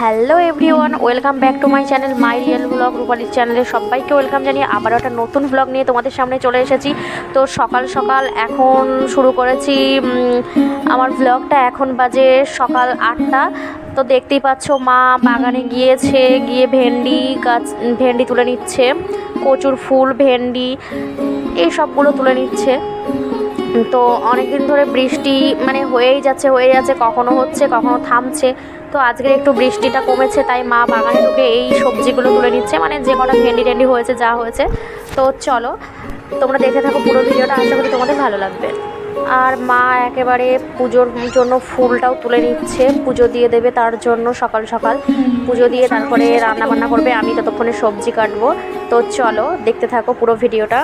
Hello everyone, welcome back to my channel, my real blog রূপালির চ্যানেলে সবাইকে welcome জানিয়ে আবারও একটা নতুন ব্লগ নিয়ে তোমাদের সামনে চলে এসেছি। তো সকাল সকাল এখন শুরু করেছি আমার ব্লগটা এখন বাজে সকাল আটটা। তো দেখতেই পাচ্ছ মা বাগানে গিয়েছে, গিয়ে ভেন্ডি গাছ, ভেন্ডি তুলে নিচ্ছে, কচুর ফুল, ভেন্ডি, এই সবগুলো তুলে নিচ্ছে। তো অনেক দিন ধরে বৃষ্টি মানে হয়েই যাচ্ছে হয়ে যাচ্ছে, কখনো হচ্ছে, কখনো থামছে। তো আজকে একটু বৃষ্টিটা কমেছে, তাই মা বাগানে ঢুকে এই সবজিগুলো তুলে নিচ্ছে মানে যে কটা ভেন্ডি টেন্ডি হয়েছে, যা হয়েছে। তো চলো, তোমরা দেখে থাকো পুরো ভিডিওটা, আশা করি তোমাদের ভালো লাগবে। আর মা একেবারে পুজোর জন্য ফুলটাও তুলে নিচ্ছে, পুজো দিয়ে দেবে তার জন্য সকাল সকাল। পুজো দিয়ে তারপরে রান্না বান্না করবে, আমি ততক্ষণে সবজি কাটবো। তো চলো, দেখতে থাকো পুরো ভিডিওটা।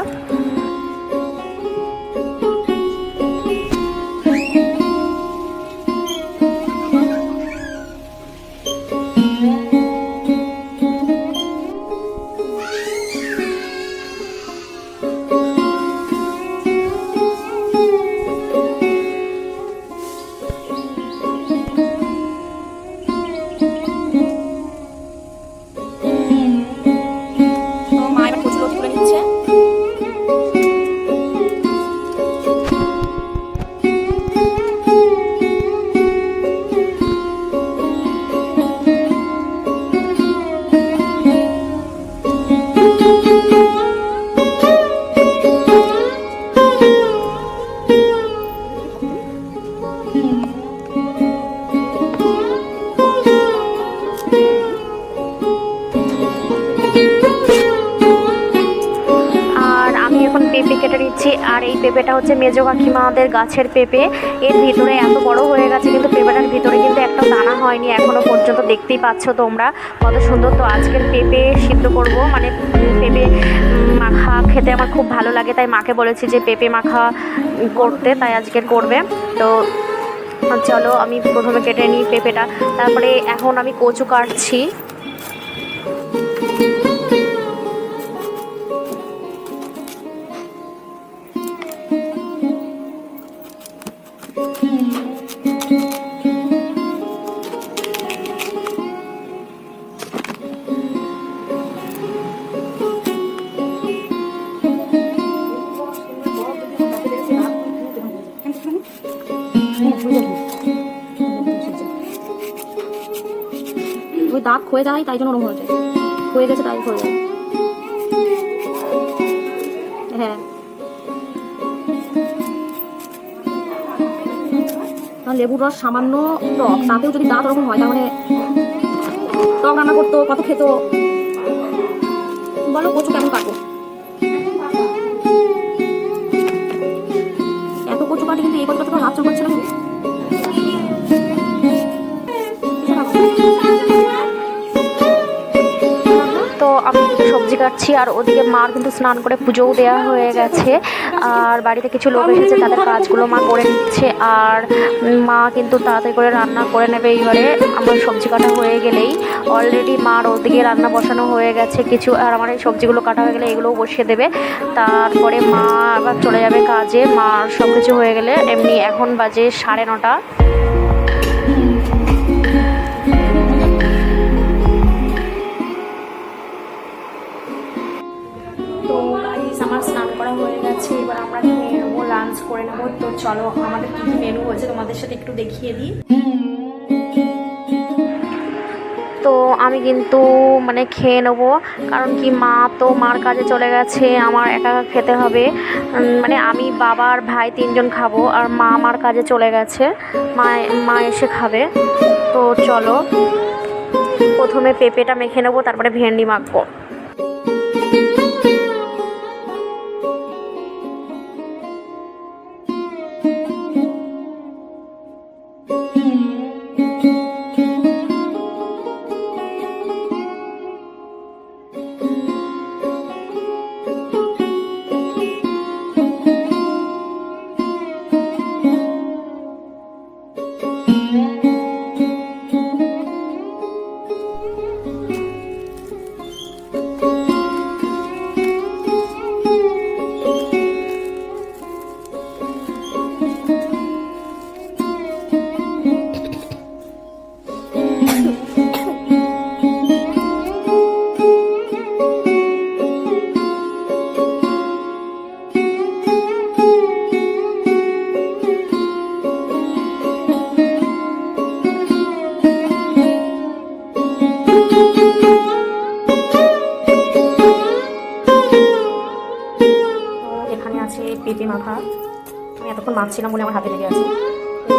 কেটে নিচ্ছি। আর এই পেঁপেটা হচ্ছে মেজো কাকিমাদের গাছের পেঁপে। এর ভিতরে এত বড় হয়ে গেছে, কিন্তু পেঁপেটার ভিতরে কিন্তু একটা দানা হয়নি এখনও পর্যন্ত। দেখতেই পাচ্ছ তোমরা কত সুন্দর। তো আজকের পেঁপে সিদ্ধ করব। মানে পেঁপে মাখা খেতে আমার খুব ভালো লাগে। তাই মাকে বলেছি যে পেঁপে মাখা করতে, তাই আজকের করবে। তো চলো আমি প্রথমে কেটে নিই পেঁপেটা। তারপরে এখন আমি কচু কাটছি। ওই দাঁত ক্ষয়ে যায় তাই জন্য ওরকম হয়েছে। ক্ষয়ে গেছে তাই ক্ষয়ে যায়। হ্যাঁ। লেবুর রস সামান্য টক, তাতেও যদি দাঁত রকম হয়, তাহলে টক রান্না করতো, কত খেত। বলো, কচু কেমন কাটো? এত কচু কাটে কিন্তু এই কথা হাত চলছে না কাটছি আর ওদিকে মার কিন্তু স্নান করে পুজোও দেওয়া হয়ে গেছে। আর বাড়িতে কিছু লোক এসেছে, তাদের কাজগুলো মা করে নিচ্ছে আর মা কিন্তু তাড়াতাড়ি করে রান্না করে নেবে এইবারে আমার সবজি কাটা হয়ে গেলেই। অলরেডি মার ওদিকে রান্না বসানো হয়ে গেছে কিছু, আর আমার এই সবজিগুলো কাটা হয়ে গেলে এগুলোও বসিয়ে দেবে। তারপরে মা আবার চলে যাবে কাজে, মার সব কিছু হয়ে গেলে। এমনি এখন বাজে সাড়ে নটা। একটু দেখিয়ে দিই। তো আমি কিন্তু মানে খেয়ে নেব, কারণ কি মা তো মার কাজে চলে গেছে, আমার একা খেতে হবে। মানে আমি বাবা আর ভাই তিনজন খাব, আর মা আমার কাজে চলে গেছে, মা মা এসে খাবে। তো চলো, প্রথমে পেঁপেটা মেখে নেব, তারপরে ভেন্ডি মাখবো। পেঁপে মাখা আমি এতক্ষণ মাখছিলাম বলে আমার হাতে লেগে আছে।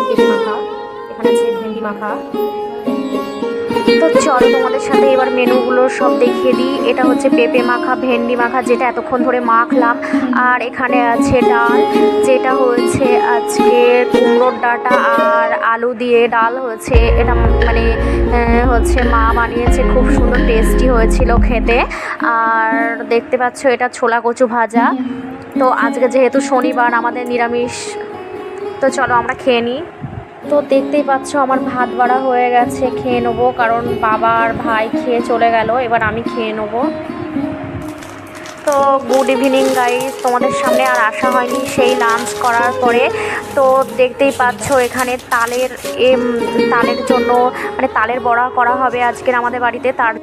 পেঁপে মাখা এখানে আছে ভেন্ডি মাখা তো চলো তোমাদের সাথে এবার মেনুগুলো সব দেখিয়ে দিই। এটা হচ্ছে পেঁপে মাখা, ভেন্ডি মাখা, যেটা এতক্ষণ ধরে মাখলাম। আর এখানে আছে ডাল, যেটা হয়েছে আজকে কুমড়োর ডাঁটা আর আলু দিয়ে ডাল হয়েছে। এটা মানে হচ্ছে মা বানিয়েছে, খুব সুন্দর টেস্টি হয়েছিল খেতে। আর দেখতে পাচ্ছ এটা ছোলা কচু ভাজা। তো আজকে যেহেতু শনিবার, আমাদের নিরামিষ, তো চলো আমরা খেয়ে নিই। তো দেখতেই পাচ্ছ আমার ভাত বাড়া হয়ে গেছে, খেয়ে নেব, কারণ বাবা আর ভাই খেয়ে চলে গেল, এবার আমি খেয়ে নেব। তো গুড ইভিনিং গাইজ তোমাদের সামনে আর আসা হয়নি সেই লাঞ্চ করার পরে। তো দেখতেই পাচ্ছ এখানে তালের, এম, তালের জন্য মানে তালের বড়া করা হবে আজকের আমাদের বাড়িতে, তার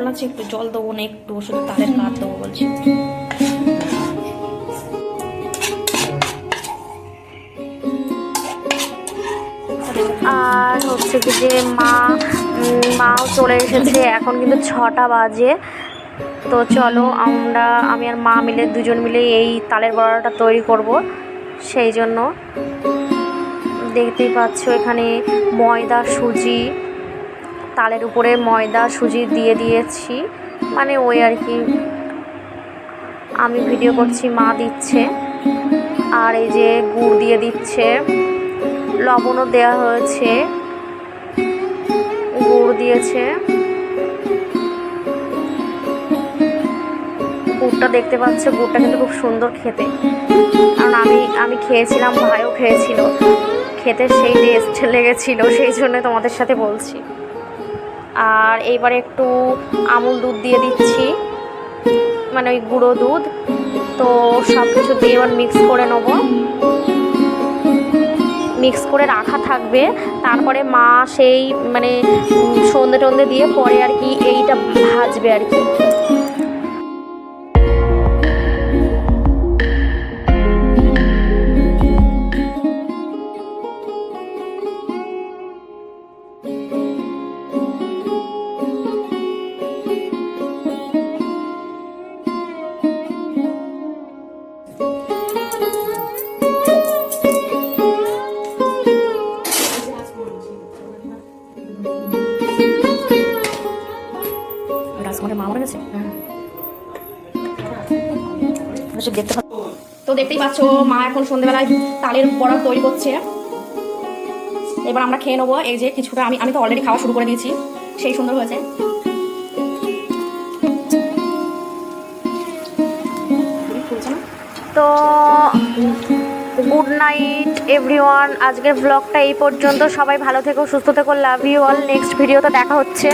জল আছে একটু জল দেবো না, একটু শুধু তালের কাঠ দেবো বলছি। আর হচ্ছে কি যে মা, মাও চলে এসেছে, এখন কিন্তু ছটা বাজে। তো চলো আমরা, আমি আর মা মিলে দুজন মিলে এই তালের বড়াটা তৈরি করব, সেই জন্য। দেখতেই পাচ্ছ এখানে ময়দা, সুজি তালের উপরে ময়দা, সুজি দিয়ে দিয়েছি। মানে ওই আর কি। আমি ভিডিও করছি, মা দিচ্ছে। আর এই যে গুড় দিয়ে দিচ্ছে। লবণও দেওয়া হয়েছে। গুড় দিয়েছে। গুড়টা দেখতে পাচ্ছে, গুড়টা কিন্তু খুব সুন্দর খেতে। কারণ আমি আমি খেয়েছিলাম, ভাইও খেয়েছিল। খেতে সেই টেস্ট লেগেছিল, সেই জন্য তোমাদের সাথে বলছি। আর এইবারে একটু আমুল দুধ দিয়ে দিচ্ছি মানে ওই গুঁড়ো দুধ। তো সব কিছু দিয়ে এবার মিক্স করে নেব। মিক্স করে রাখা থাকবে। তারপরে মা সেই মানে সন্ধে টন্ধে দিয়ে পরে আর কি এইটা ভাজবে আর কি। পাচ্ছ। তো দেখতেই পাচ্ছ, মা এখন সন্ধ্যেবেলায় তালের বড়া তৈরি করছে। এবার আমরা খেয়ে নেব। এই যে কিছুটা আমি আমি তো অলরেডি খাওয়া শুরু করে দিয়েছি। সেই সুন্দর হয়েছে। তো গুড নাইট এভরিওয়ান আজকের ব্লগটা এই পর্যন্ত। সবাই ভালো থেকো, সুস্থ থেকো। লাভ ইউ অল নেক্সট ভিডিওতে দেখা হচ্ছে।